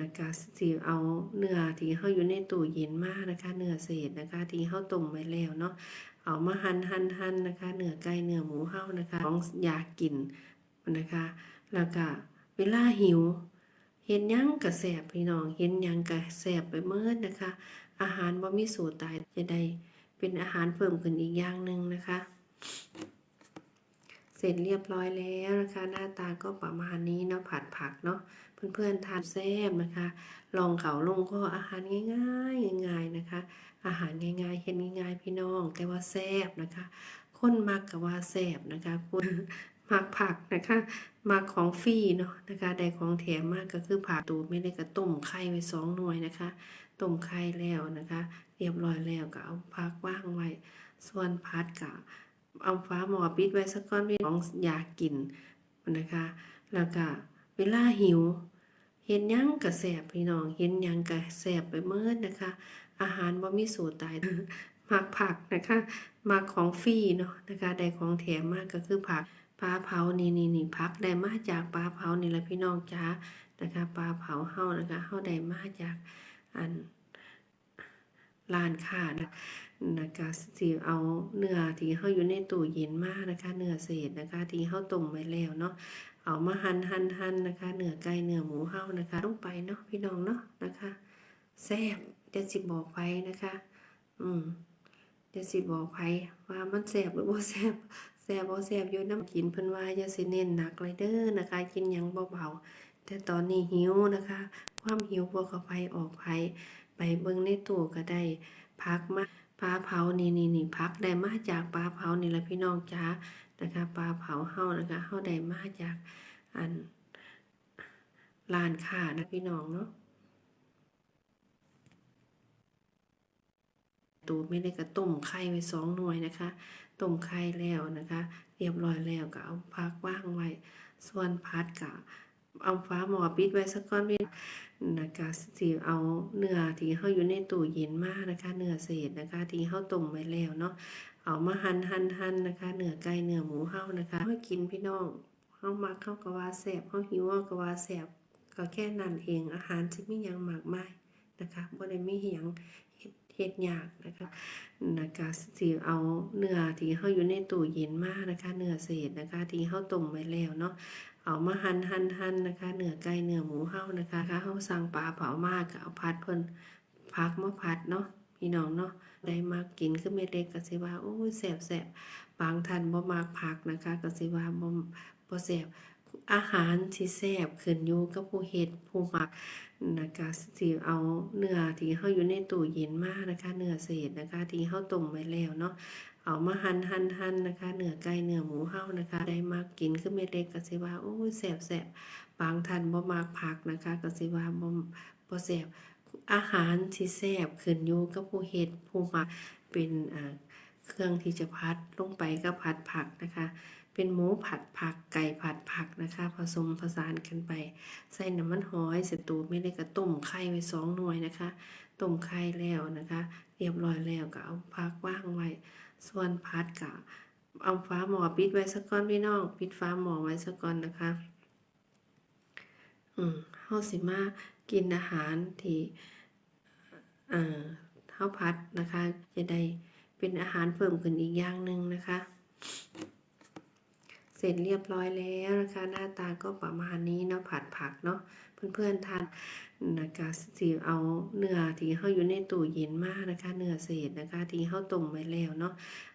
นะคะสีเอาเนื้อที่เขาอยู่ในตู้เย็นมากนะคะ เนื้อเศษนะคะ ที่เขาต้มไว้แล้วเนาะเอามาหั่นหั่นหั่นนะคะเนื้อไก่เนื้อหมูเข้านะคะของอยากกินนะคะ แล้วก็เวลาหิว เห็นยังกระแสบพี่น้องเห็นยังกระแสบไปเมื่อนะคะ อาหารบ่มีสูตรตายจะได้เป็นอาหารเพิ่มขึ้นอีกอย่างหนึ่งนะคะ เสร็จเรียบร้อยแล้วนะคะ หน้าตาก็ประมาณนี้เนาะผัดผักเนาะ เพื่อนๆทานแซ่บนะคะ ลองเขาลงก็อาหารง่ายๆง่ายๆนะคะ อาหารง่ายๆเห็นง่ายๆพี่น้อง แต่ว่าแซ่บนะคะ คนมักกับว่าแซ่บนะคะคุณมักผักนะคะมักของฟรีเนาะนะคะได้ของแถมมากก็คือผักตูไม่ได้กระต้มไข่ไว้สองหน่วยนะคะต้มไข่แล้วนะคะ เรียบร้อยแล้วก็เอาผักว่างไว้ ส่วนพัดก็เอาฟ้าหมอปิดไว้สักก้อนเป็นของอยากกินนะคะ แล้วก็เวลาหิว เห็นยังกระแสบพี่น้อง เห็นยังกระแสบไปเมื่อนะคะ อาหารบ่มีสูตรตายมักผักนะคะมักของฟรีเนาะนะคะได้ของแถมมากก็คือผักปลาเผานี่นี่นี่ผักได้มาจากปลาเผานี่แหละพี่น้องจ้านะคะปลาเผาเฮานะคะเฮาได้มาจากอันลานค่ะนะนะคะสีเอาเนื้อที่เขาอยู่ในตู้เย็นมากนะคะ เนื้อเศษนะคะที่เขาต้มไว้แล้วเนาะ เอามาหันหันหันนะคะเนื้อไก่เนื้อหมูเห่านะคะต้องไปเนาะพี่น้องเนาะนะคะแซ่บเดี๋ยวสิบอกไปนะคะ อืมเดี๋ยวสิบอกไปว่ามันแซ่บหรือบ่แซ่บแซ่บบ่แซ่บอยู่น้ำกินเพิ่นว่าอย่สิเน้นหนักเลยเด้อนะคะ กินหยังเบาๆแต่ตอนนี้หิวนะคะ ความหิวบ่เข้าไปออกไปไปเบิ่งในตู้ก็ได้พักมาปลาเผานี่นี่นี่พักได้มาจากปลาเผานี่ละพี่น้องจ้า นะคะปลาเผาเห่านะคะเห่าได้มาจากอันลานค่านะพี่น้องเนาะตูไม่ได้กระต้มไข่ไว้สองหน่วยนะคะต้มไข่แล้วนะคะ เรียบร้อยแล้วก็เอาพักว่างไว้ ส่วนพัดกับเอาฟ้าหมอปิดไว้สักก้อนเป็นนะคะสีเอาเนื้อที่เขาอยู่ในตู้เย็นมากนะคะ เนื้อเศษนะคะที่เขาต้มไว้แล้วเนาะ เอามาหันหันหั่นนะคะ เนื้อไก่เนื้อหมูเฮานะคะเฮากินพี่น้องเฮามากเฮากะว่าแสบเฮาหิวเฮากะว่าแสบก็แค่นั้นเองอาหารจะไม่ยังมากมายนะคะบ่ได้มีเหยังเฮ็ดยากนะคะนะคะสิเอาเนื้อที่เฮาอยู่ในตู้เย็นมากนะคะ เนื้อเศษนะคะ ที่เฮาต้มไว้แล้วเนาะเอามาหั่นหั่นหั่นนะคะเนื้อไก่เนื้อหมูเฮานะคะเฮาสั่งปลาเผามากเอาพัดเพิ่นพักมาพัดเนาะพี่น้องเนาะ ใดมากกินคือเม็ดเล็กกสิว่าโอ้ยแสบแสบบางท่านบ่มากผักนะคะกสิว่าบ่บ่แสบอาหารที่แซ่บขึ้นอยู่กับผู้เห็ดผู้หมักนะคะสิเอาเนื้อที่เฮาอยู่ในตู้เย็นมากนะคะ เนื้อเศษนะคะที่เฮาต้มไว้แล้วเนาะเอามาหันหั่นหั่นนะคะเนื้อไก่เนื้อหมูเฮานะคะได้มากกินคือเม็ดเล็กกสิว่าโอ้ยแสบแสบบางท่านบ่มากผักนะคะกสิว่าบ่บ่แสบ อาหารที่แซ่บขึ้นอยู่กับผู้เฮ็ดผู้มากเป็นเครื่องที่จะพัดลงไปก็ผัดผักนะคะ เป็นหมูผัดผักไก่ผัดผักนะคะ ผสมผสานกันไป ใส่น้ำมันหอยเสร็จตัวไม่ได้กระต้มไข่ไว้สองหน่วยนะคะต้มไข่แล้วนะคะ เรียบร้อยแล้วก็เอาพักว่างไว้ ส่วนผัดกับเอาฟ้าหมอปิดไว้สักก้อนพี่น้องปิดฟ้าหมอไว้สักก้อนนะคะ อืมเฮาสิมา กินอาหารที่ข้าวผัดนะคะ จะได้เป็นอาหารเพิ่มขึ้นอีกอย่างหนึ่งนะคะ เสร็จเรียบร้อยแล้วนะคะ หน้าตาก็ประมาณนี้เนาะผัดผักเนาะเพื่อนๆทานนะคะสีเอาเนื้อที่เขาอยู่ในตู้เย็นมากนะคะ เนื้อเศษนะคะที่เขาต้มไว้แล้วเนาะ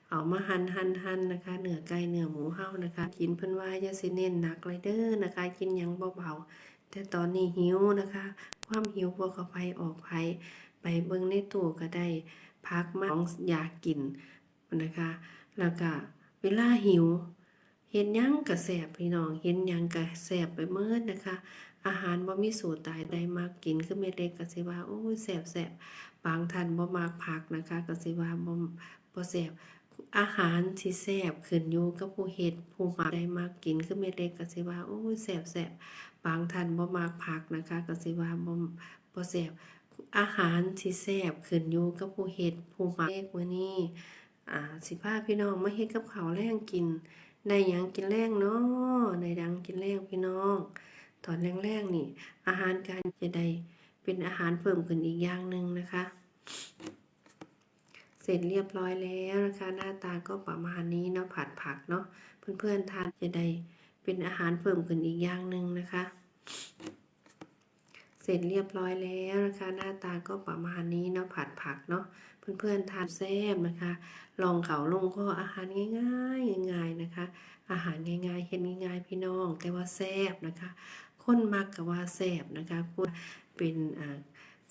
เอามาหั่นหั่นหั่นนะคะเนื้อไก่เนื้อหมูเห่านะคะ กินเพื่อนว่าจะเซเน้นหนักเลยเด้อนะคะ กินยังเบาๆ แต่ตอนนี้หิวนะคะ ความหิวพวกกับไฟออกไฟไปเบิ้งในตู้ก็ได้พักมาของอยากกินนะคะ แล้วก็เวลาหิว เห็นยังกระแสบพี่น้อง เห็นยังกระแสบไปเมื่อนะคะ อาหารบ่มีสูตรตายได้มากกินคือเม็ดเล็กกระสิว่าโอ้ยแสบแสบบางท่านบ่มากผักนะคะกระสิว่าบ่บ่แสบอาหารที่แสบขึ้นอยู่กับผู้เห็ดผู้หมักได้มากกินคือเม็ดเล็กกระสิว่าโอ้ยแสบแสบ บางท่านบ่มากผักนะคะ ก็สิว่าบ่บ่แซ่บอาหารสิแซ่บขึ้นอยู่กับผู้เฮ็ดผู้มักขว่านี้อ่าสิพาพี่น้องมาเฮ็ดกับข้าวแรงกินในหยังกินแล้งเนาะในดังกินแล้งพี่น้อง ตอนแรงๆนี่ อาหารการจะได้เป็นอาหารเพิ่มขึ้นอีกอย่างหนึ่งนะคะ เสร็จเรียบร้อยแล้วนะคะ หน้าตาก็ประมาณนี้เนาะผัดผักเนาะเพื่อนๆทานจะได้ เป็นอาหารเพิ่มขึ้นอีกอย่างหนึ่งนะคะ เสร็จเรียบร้อยแล้วนะคะ หน้าตาก็ประมาณนี้เนาะผัดผักเนาะเพื่อนๆทานแซ่บนะคะ ลองเขาลงก็อาหารง่ายๆง่ายๆนะคะ อาหารง่ายๆเห็นง่ายๆพี่น้อง แต่ว่าแซ่บนะคะ คนมักกับว่าแซ่บนะคะเป็น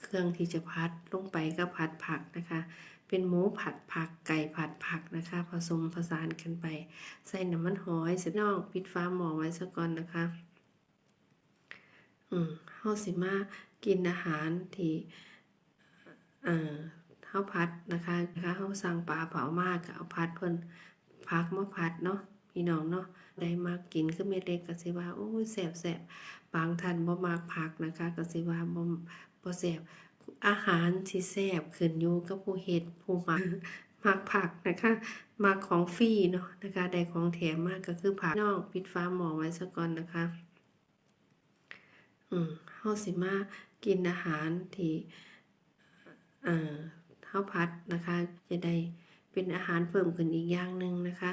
เครื่องที่จะพัดลงไปก็ผัดผักนะคะ เป็นหมูผัดผักไก่ผัดผักนะคะ ผสมผสานกันไป ใส่น้ำมันหอยเสร็จน้องปิดฟ้าหม้อไว้ซะก่อนนะคะ อืมเฮาสิมากินอาหารที่อ่อเฮาพัดนะคะนะคะเฮาสั่งปลาเผามากเอาพัดเพิ่นพักมาพัดเนาะพี่น้องเนาะได้มากินคือเม็ดเล็กก็สิว่าโอ้ยแซ่บๆบางท่านบ่มักผักนะคะก็สิว่าบ่บ่แซ่บ อาหารที่แซ่บขึ้นอยู่กับผู้เฮ็ดผู้มักมักผักนะคะมักของฟรีเนาะนะคะได้ของแถมมากก็คือผักน้องปิดฟ้าหมอไว้ซะก่อนนะคะ อืมเฮาสิมากินอาหารที่อ่อเฮาพัดนะคะ จะได้เป็นอาหารเพิ่มขึ้นอีกอย่างหนึ่งนะคะ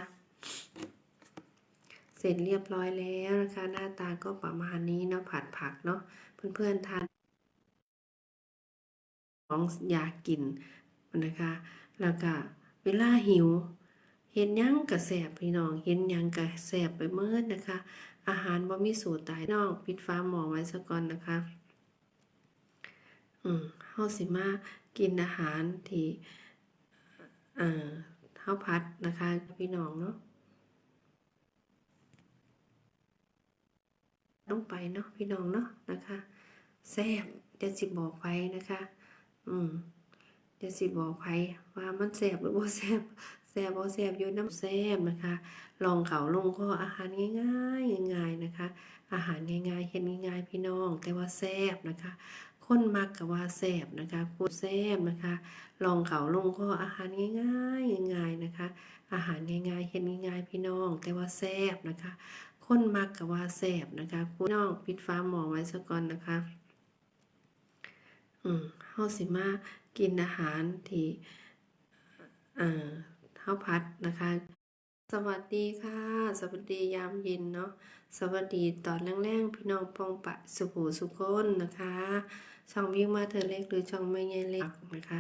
เสร็จเรียบร้อยแล้วนะคะ หน้าตาก็ประมาณนี้เนาะผัดผักเนาะเพื่อนๆทาน ของอยากกินนะคะแล้วก็เวลาหิว เห็นยังก็แสบพี่น้อง เห็นยังก็แสบไปเมิดนะคะ อาหารบ่มีสูตรตายน้องปิดฟ้าหม้อไว้ซะก่อนนะคะ อืมเฮาสิมากินอาหารที่เอ่อเฮาพัดนะคะ พี่น้องเนาะลงไปเนาะพี่น้องเนาะนะคะแซ่บเดี๋ยวสิบอกไปนะคะ อืมเดี๋ยวสิบอกไปว่ามันแซ่บหรือบ่แซ่บแซ่บบ่แซ่บอยู่น้ำแซบนะคะ ลองเขาลงก็อาหารง่ายๆง่ายๆนะคะ อาหารง่ายๆเห็นง่ายๆพี่น้อง แต่ว่าแซบนะคะคนมักกับว่าแซ่บนะคะพูดแซบนะคะ ลองเขาลงก็อาหารง่ายๆง่ายๆนะคะ อาหารง่ายๆเห็นง่ายๆพี่น้อง แต่ว่าแซบนะคะ คนมักกับว่าแซ่บนะคะพี่น้องปิดฟ้าหมอไว้ซะก่อนนะคะ อืมเฮาสิมากินอาหารที่เอ่อเฮาพัดนะคะ สวัสดีค่ะ สวัสดียามเย็นเนาะสวัสดีตอนแรงๆพี่น้องปองปะสุขูสุคนนะคะ ช่องวิ่งมาเธอเล็กหรือช่องไม่ใหญ่เล็กนะคะ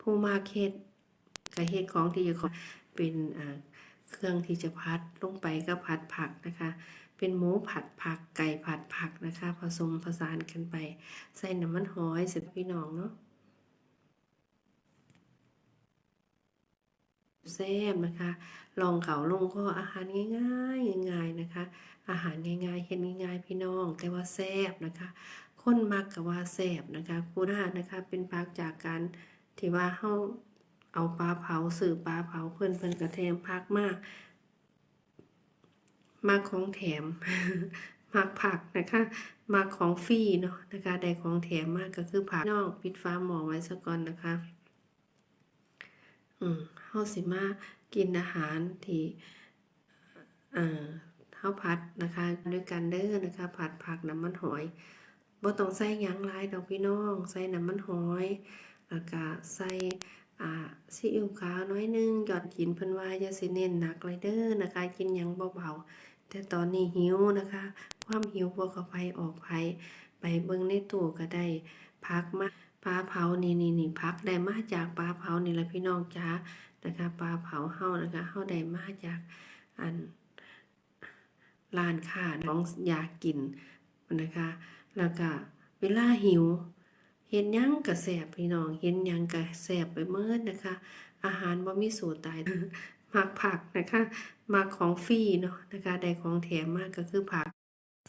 ผู้มาเฮ็ดกับเฮ็ดของที่จะขอเป็นเครื่องที่จะพัดลงไปก็ผัดผักนะคะ เป็นหมูผัดผักไก่ผัดผักนะคะ ผสมผสานกันไป ใส่น้ำมันหอยเสร็จพี่น้องเนาะแซ่บนะคะ ลองเขาลงก็อาหารง่ายๆง่ายๆนะคะ อาหารง่ายๆเห็นง่ายๆพี่น้อง แต่ว่าแซ่บนะคะ คนมักกับว่าแซ่บนะคะกูน่านะคะ เป็นพักจากการที่ว่าเฮาเอาปลาเผาสื่อปลาเผาเพิ่นเพิ่นกระเทมพักมาก มากของแถมมากผักนะคะมากของฟรีเนาะนะคะได้ของแถมมากก็คือผักนองปิดฟ้าหมอไว้ซะก่อนนะคะ อืมเฮาสิมากินอาหารที่อ่อเฮาพัดนะคะด้วยกันเด้อนะคะ ผัดผักน้ำมันหอยบ่ต้องใส่ยังหลายดอกพี่น้อง ใส่น้ำมันหอยแล้วก็ใส่อ่าซีอิ๊วขาวน้อยหนึงหยอดกินเพิ่นว่าอย่าสิเน้นหนักเลยเด้อนะคะ กินยังเบาๆ แต่ตอนนี้หิวนะคะ ความหิวบ่เข้าไปออกไปไปเบิ่งในตู้ก็ได้พักมาปลาเผานี่นี่นี่พักได้มาจากปลาเผานี่แหละพี่น้องจ้านะคะปลาเผาเฮานะคะเฮาได้มาจากอันร้านค้าของอยากกินนะคะแล้วก็เวลาหิว เห็นยังก็แสบพี่น้อง เห็นยังก็แสบไปเมิดนะคะ อาหารบ่มีสูตรตายมักผักนะคะ มักของฟรีเนาะนะคะได้ของแถมมากก็คือผัก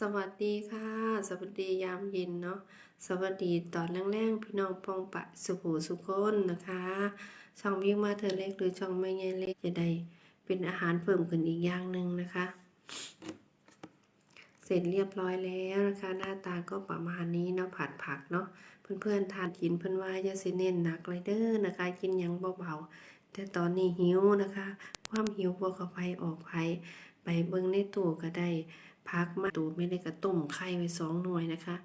สวัสดีค่ะ สวัสดียามเย็นเนาะสวัสดีตอนแรงๆพี่น้องปองปะสุขูสุคนนะคะ ช่องวิ่งมาเธอเล็กหรือช่องไม่ใหญ่เล็กจะได้เป็นอาหารเพิ่มขึ้นอีกอย่างหนึ่งนะคะ เสร็จเรียบร้อยแล้วนะคะ หน้าตาก็ประมาณนี้เนาะผัดผักเนาะเพื่อนๆทานกินเพื่อนว่าอย่าสิเน้นหนักเลยเด้อนะคะ กินหยังเบาๆแต่ตอนนี้หิวนะคะ ความหิวบวกเข้าไปออกไปไปเบิ่งในตู้ก็ได้พักมาตูไม่ได้กระต้มไข่ไว้สองหน่วยนะคะ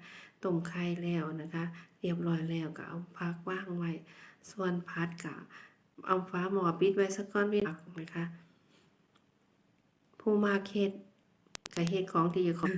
ต้มไข่แล้วนะคะ เรียบร้อยแล้วก็เอาพักว่างไว้ ส่วนพัดก็เอาฟ้าหมอปิดไว้สักก้อนวินักนะคะ ผู้มาเฮ็ดก็เฮ็ดของที่อยู่ของ